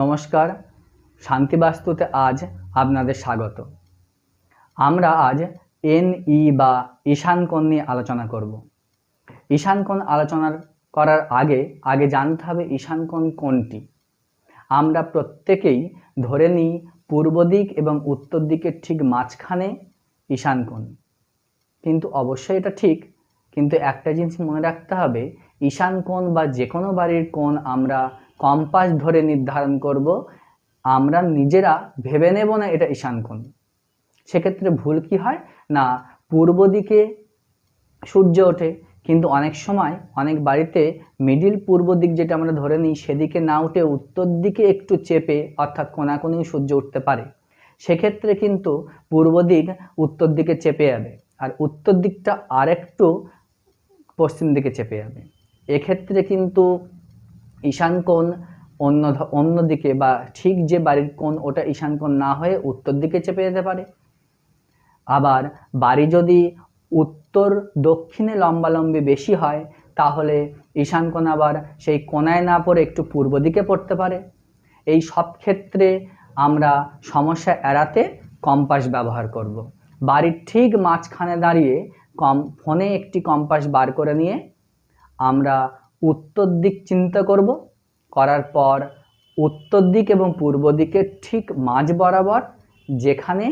নমস্কার, শান্তিবাস্তুতে আজ আপনাদের স্বাগত। আমরা আজ এন ই বা ঈশান কোণ নিয়ে আলোচনা করব। ঈশান কোণ আলোচনা করার আগে আগে জানতে হবে ঈশান কোণ কোনটি। আমরা প্রত্যেকেই ধরে নিই পূর্ব দিক এবং উত্তর দিকের ঠিক মাঝখানে ঈশান কোণ কিন্তু অবশ্যই এটা ঠিক, কিন্তু একটা জিনিস মনে রাখতে হবে ঈশান কোণ বা যে কোনো বাড়ির কোণ আমরা কম্পাস ধরে নির্ধারণ করব, আমরা নিজেরা ভেবে নেব না এটা ঈশান কোণ। সেক্ষেত্রে ভুল কি হয়? না, পূর্ব দিকে সূর্য ওঠে, কিন্তু অনেক সময় অনেক বাড়িতে মিডিল পূর্ব দিক যেটা আমরা ধরে নিই, সেদিকে না উঠে উত্তর দিকে একটু চেপে অর্থাৎ কোনাকুনি সূর্য উঠতে পারে। সেক্ষেত্রে কিন্তু পূর্ব দিক উত্তর দিকে চেপে যাবে আর উত্তর দিকটা আরেকটু পশ্চিম দিকে চেপে যাবে। এক্ষেত্রে কিন্তু ঈশান কোণ অন্য অন্য দিকে বা ঠিক যে বাড়ির কোণ ওটা ঈশান কোণ না হয়ে উত্তর দিকে চেপে যেতে পারে আবার বাড়ি যদি উত্তর দক্ষিণে লম্বালম্বি বেশি হয়, তাহলে ঈশান কোণ আবার সেই কোণায় না পড়ে একটু পূর্ব দিকে পড়তে পারে এই সব ক্ষেত্রে আমরা সমস্যা এড়াতে কম্পাস ব্যবহার করব। বাড়ির ঠিক মাঝখানে দাঁড়িয়ে কম, ফোনে একটি কম্পাস বার করে নিয়ে আমরা উত্তর দিক চিন্তা করব। করার পর উত্তর দিক এবং পূর্ব দিকের ঠিক মাঝ বরাবর যেখানে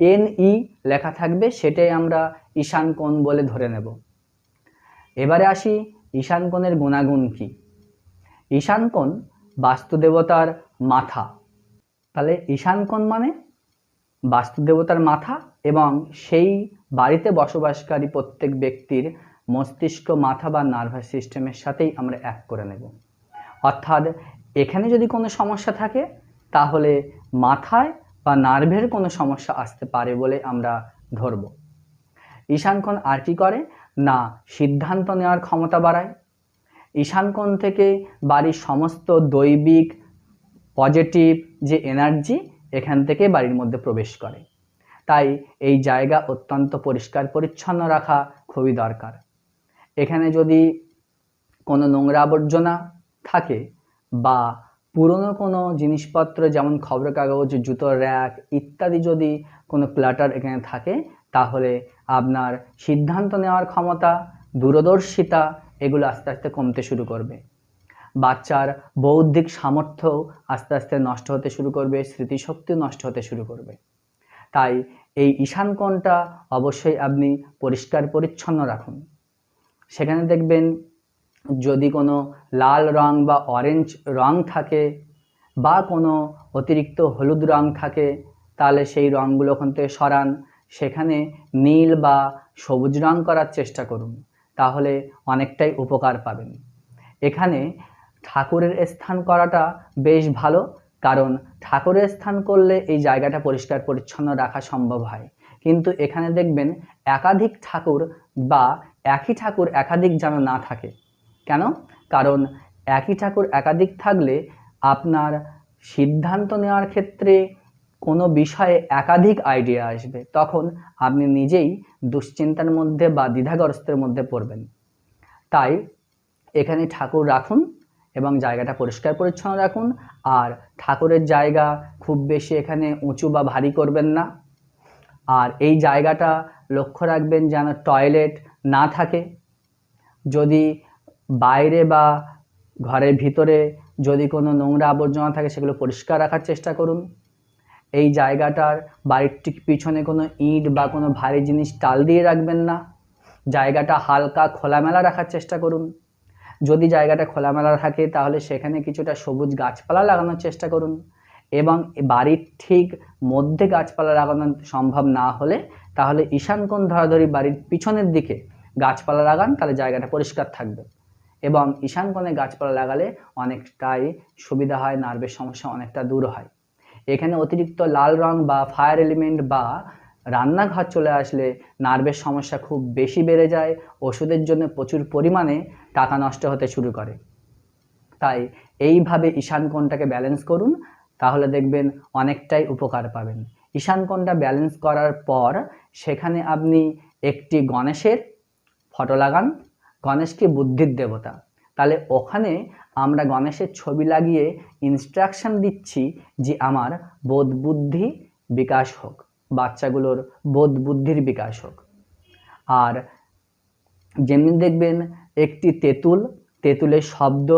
এন ই লেখা থাকবে সেটাই আমরা ঈশান কোণ বলে ধরে নেব। এবারে আসি ঈশান কোণের গুণাগুণ কি? ঈশান কোণ বাস্তুদেবতার মাথা। তাহলে ঈশান কোণ মানে বাস্তুদেবতার মাথা এবং সেই বাড়িতে বসবাসকারী প্রত্যেক ব্যক্তির মস্তিষ্ক, মাথা বা নার্ভাস সিস্টেমের সাথেই আমরা এক করে নেব। অর্থাৎ এখানে যদি কোনো সমস্যা থাকে, তাহলে মাথায় বা নার্ভের কোনো সমস্যা আসতে পারে বলে আমরা ধরব। ঈশানকোণ আর কি করে? না, সিদ্ধান্ত নেওয়ার ক্ষমতা বাড়ায়। ঈশানকোণ থেকে বাড়ির সমস্ত দৈবিক পজিটিভ যে এনার্জি, এখান থেকে বাড়ির মধ্যে প্রবেশ করে। তাই এই জায়গা অত্যন্ত পরিষ্কার, পরিচ্ছন্ন রাখা খুবই দরকার। এখানে যদি কোনো নোংরা আবর্জনা থাকে বা পুরনো কোনো জিনিসপত্র যেমন খবরের কাগজ জুতোর র্যাক ইত্যাদি যদি কোনো ক্লাটার এখানে থাকে, তাহলে আপনার সিদ্ধান্ত নেওয়ার ক্ষমতা, দূরদর্শিতা এগুলো আস্তে আস্তে কমতে শুরু করবে। বাচ্চার বৌদ্ধিক সামর্থ্য আস্তে আস্তে নষ্ট হতে শুরু করবে স্মৃতিশক্তি নষ্ট হতে শুরু করবে। তাই এই ঈশান কোণটা অবশ্যই আপনি পরিষ্কার পরিচ্ছন্ন রাখুন। সেখানে দেখবেন যদি কোনো লাল রং বা অরেঞ্জ রং থাকে বা কোনো অতিরিক্ত হলুদ রং থাকে, তাহলে সেই রঙগুলো ওখান থেকে সরান। সেখানে নীল বা সবুজ রং করার চেষ্টা করুন। তাহলে অনেকটাই উপকার পাবেন। এখানে ঠাকুরের স্থান করাটা বেশ ভালো, কারণ ঠাকুরের স্থান করলে এই জায়গাটা পরিষ্কার পরিচ্ছন্ন রাখা সম্ভব হয়। কিন্তু এখানে দেখবেন একাধিক ঠাকুর বা একই ঠাকুর একাধিক যেন না থাকে। কেন? কারণ একই ঠাকুর একাধিক থাকলে আপনার সিদ্ধান্ত নেওয়ার ক্ষেত্রে কোনো বিষয়ে একাধিক আইডিয়া আসবে। তখন আপনি নিজেই দুশ্চিন্তার মধ্যে বা দ্বিধাগ্রস্তের মধ্যে পড়বেন। তাই এখানে ঠাকুর রাখুন এবং জায়গাটা পরিষ্কার পরিচ্ছন্ন রাখুন। আর ঠাকুরের জায়গা খুব বেশি এখানে উঁচু বা ভারী করবেন না। আর এই জায়গাটা লক্ষ্য রাখবেন যেন টয়লেট না থাকে। যদি বাইরে বা ঘরের ভিতরে যদি কোনো নোংরা আবর্জনা থাকে, সেগুলো পরিষ্কার রাখার চেষ্টা করুন। এই জায়গাটার বাড়ির ঠিক পিছনে কোনো ইট বা কোনো ভারী জিনিস টাল দিয়ে রাখবেন না। জায়গাটা হালকা খোলামেলা রাখার চেষ্টা করুন। যদি জায়গাটা খোলামেলা থাকে, তাহলে সেখানে কিছুটা সবুজ গাছপালা লাগানোর চেষ্টা করুন। এবং বাড়ির ঠিক মধ্যে গাছপালা লাগানো সম্ভব না হলে তাহলে ঈশান কোণ ধরাধরি বাড়ির পিছনের দিকে গাছপালা লাগান, তাহলে জায়গাটা পরিষ্কার থাকবে। এবং ঈশান কোণে গাছপালা লাগালে অনেকটাই সুবিধা হয়, নার্ভের সমস্যা অনেকটা দূর হয়। এখানে অতিরিক্ত লাল রং বা ফায়ার এলিমেন্ট বা রান্নাঘর চলে আসলে নার্ভের সমস্যা খুব বেশি বেড়ে যায়, ওষুধের জন্য প্রচুর পরিমাণে টাকা নষ্ট হতে শুরু করে। তাই এইভাবে ঈশান কোণটাকে ব্যালেন্স করুন তাহলে দেখবেন অনেকটাই উপকার পাবেন। ঈশান কোণটা ব্যালেন্স করার পর সেখানে আপনি একটি গণেশের ফটো লাগান। গণেশকে বুদ্ধির দেবতা? তাহলে ওখানে আমরা গণেশের ছবি লাগিয়ে ইনস্ট্রাকশন দিচ্ছি যে আমার বোধ বুদ্ধি বিকাশ হোক, বাচ্চাগুলোর বোধ বুদ্ধির বিকাশ হোক। আর যেমনি দেখবেন একটি তেঁতুল, তেঁতুলের শব্দ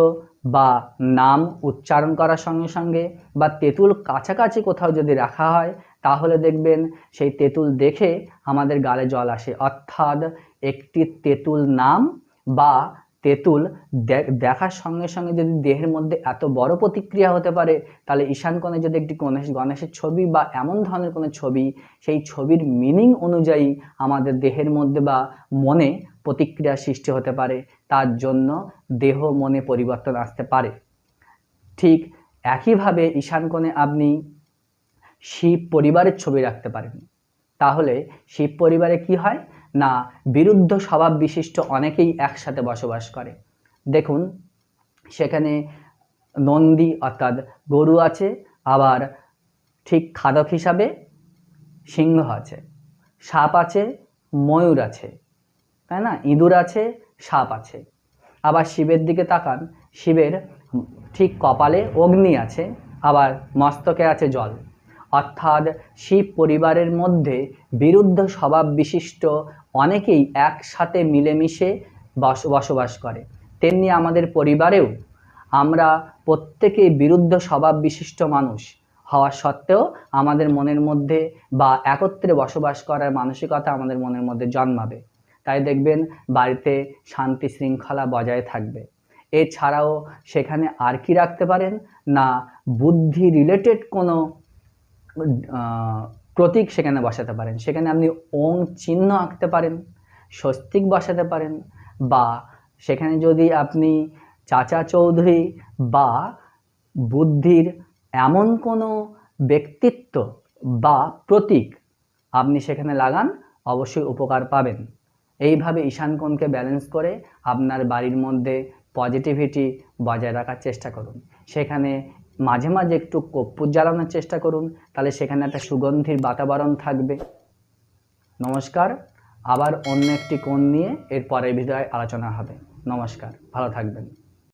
বা নাম উচ্চারণ করার সঙ্গে সঙ্গে বা তেঁতুল কাছাকাছি কোথাও যদি রাখা হয়, তাহলে দেখবেন সেই তেঁতুল দেখে আমাদের গালে জল আসে। অর্থাৎ একটি তেঁতুল নাম বা তেঁতুল দেখার সঙ্গে সঙ্গে যদি দেহের মধ্যে এত বড় প্রতিক্রিয়া হতে পারে, তাহলে ঈশান কোণে যদি একটি গণেশ, গণেশের ছবি বা এমন ধরনের কোনো ছবি, সেই ছবির মিনিং অনুযায়ী আমাদের দেহের মধ্যে বা মনে প্রতিক্রিয়া সৃষ্টি হতে পারে। তার জন্য দেহ মনে পরিবর্তন আসতে পারে। ঠিক একইভাবে ঈশান কোণে আপনি শিব পরিবারের ছবি রাখতে পারেন। তাহলে শিব পরিবারে কি হয়? না, বিরুদ্ধ স্বভাব বিশিষ্ট অনেকেই একসাথে বসবাস করে। দেখুন, সেখানে নন্দী অর্থাৎ গরু আছে, আবার ঠিক খাদক হিসাবে সিংহ আছে, সাপ আছে, ময়ূর আছে, তাই না? ইঁদুর আছে সাপ আছে। আবার শিবের দিকে তাকান, শিবের ঠিক কপালে অগ্নি আছে, আবার মস্তকে আছে জল। অর্থাৎ শিব পরিবারের মধ্যে বিরুদ্ধ স্বভাব বিশিষ্ট অনেকেই একসাথে মিলেমিশে বস, বসবাস করে। তেমনি আমাদের পরিবারেও আমরা প্রত্যেকেই বিরুদ্ধ স্বভাব বিশিষ্ট মানুষ। হওয়া সত্ত্বেও আমাদের মনের মধ্যে বা একত্রে বসবাস করার মানসিকতা আমাদের মনের মধ্যে জন্মাবে। তাই দেখবেন বাড়িতে শান্তি শৃঙ্খলা বজায় থাকবে। এছাড়াও সেখানে আর কি রাখতে পারেন? না, বুদ্ধি রিলেটেড কোনো প্রতীক সেখানে বসাতে পারেন। সেখানে আপনি ওং চিহ্ন আঁকতে পারেন, স্বস্তিক বসাতে পারেন বা সেখানে যদি আপনি চাচা চৌধুরী বা বুদ্ধির এমন কোনো ব্যক্তিত্ব বা প্রতীক আপনি সেখানে লাগান, অবশ্যই উপকার পাবেন। এইভাবে ঈশানকোণকে ব্যালেন্স করে আপনার বাড়ির মধ্যে পজিটিভিটি বজায় রাখার চেষ্টা করুন। সেখানে মাঝে মাঝে একটু কর্পূর জ্বালানোর চেষ্টা করুন, তাহলে সেখানে একটা সুগন্ধির বাতাবরণ থাকবে। নমস্কার, আবার অন্য একটি কোণ নিয়ে এর পরের আলোচনা হবে। নমস্কার, ভালো থাকবেন।